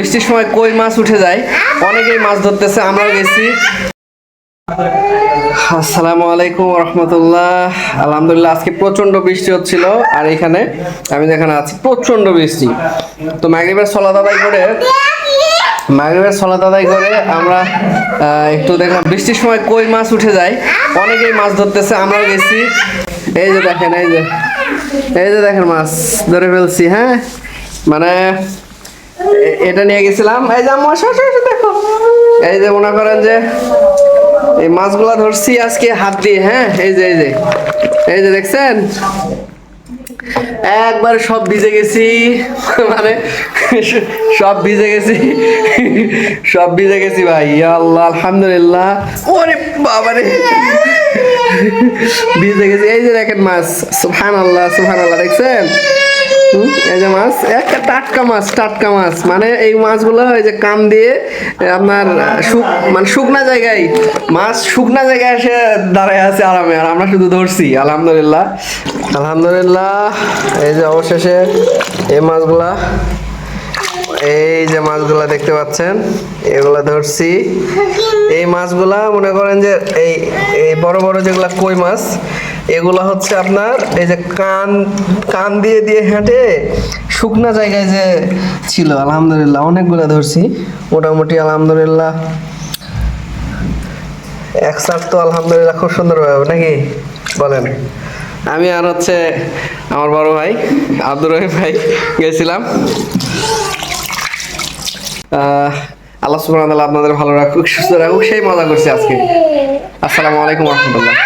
বৃষ্টির সময় কই মাছ উঠে যায়? অনেকেই মাছ ধরতেছে, আমরাও গেছি। আসসালামু আলাইকুম রহমতুল্লাহ। আলহামদুলিল্লাহ, আজকে প্রচণ্ড বৃষ্টি হচ্ছিল, আর এখানে আমি যেখানে আছি প্রচণ্ড বৃষ্টি। তো মাগরিবের সলা আদায় করে, মাগরিবের সলাত আদায় করে আমরা একটু দেখলাম বৃষ্টির সময় কই মাছ উঠে যায়। অনেকেই মাছ ধরতেছে, আমরাও গেছি। এই যে দেখেন, এই যে এই যে দেখেন মাছ ধরে ফেলছি হ্যাঁ? মানে এটা নিয়ে গেছিলাম। এই যে আসো, দেখো। এই যে মনে করেন যে এই মাছগুলা ধরছি আজকে হাত দিয়ে হ্যাঁ? এই যে এই যে। এই যে দেখছেন? একবার সব ভিজে গেছি। মানে সব ভিজে গেছি। সব ভিজে গেছি ভাই। আল্লাহ আলহামদুলিল্লাহ। ওরে বাবারে। ভিজে গেছি। এই যে দেখেন মাছ। সুবহান আল্লাহ সুবহান আল্লাহ দেখছেন? এই যে মাছ টাটকা মাছ টাটকা মাছ। মানে এই মাছগুলো যে কাম দিয়ে আপনার মানে জায়গায়, মাছ জায়গায় এসে দাঁড়ায় আছে আরামে, আর আমরা শুধু ধরছি, আলহামদুলিল্লাহ। আলহামদুলিল্লাহ, এই যে অবশেষে এই মাছগুলা, এই যে মাছগুলা দেখতে পাচ্ছেন, এগুলা ধরছি। এই মাছগুলা মনে করেন যে এই এই বড় বড় যেগুলা কই মাছ এগুলা হচ্ছে আপনার এই যে কান কান দিয়ে দিয়ে হেঁটে শুকনা জায়গায় যে ছিল, আলহামদুলিল্লাহ, অনেকগুলা ধরছি। মোটামুটি আলহামদুলিল্লাহ। এক সার তো আলহামদুলিল্লাহ খুব সুন্দর হবে, নাকি? বলেন। আমি আর হচ্ছে আমার বড় ভাই, আব্দুর রহিম ভাই গেছিলাম। আল্লাহ সুবহানাহু ওয়া তাআলা আপনাদের ভালো রাখুক, সুস্থ রাখুক, সেই মজা করছি আজকে। আসসালামু আলাইকুম রহমতুল্লাহ।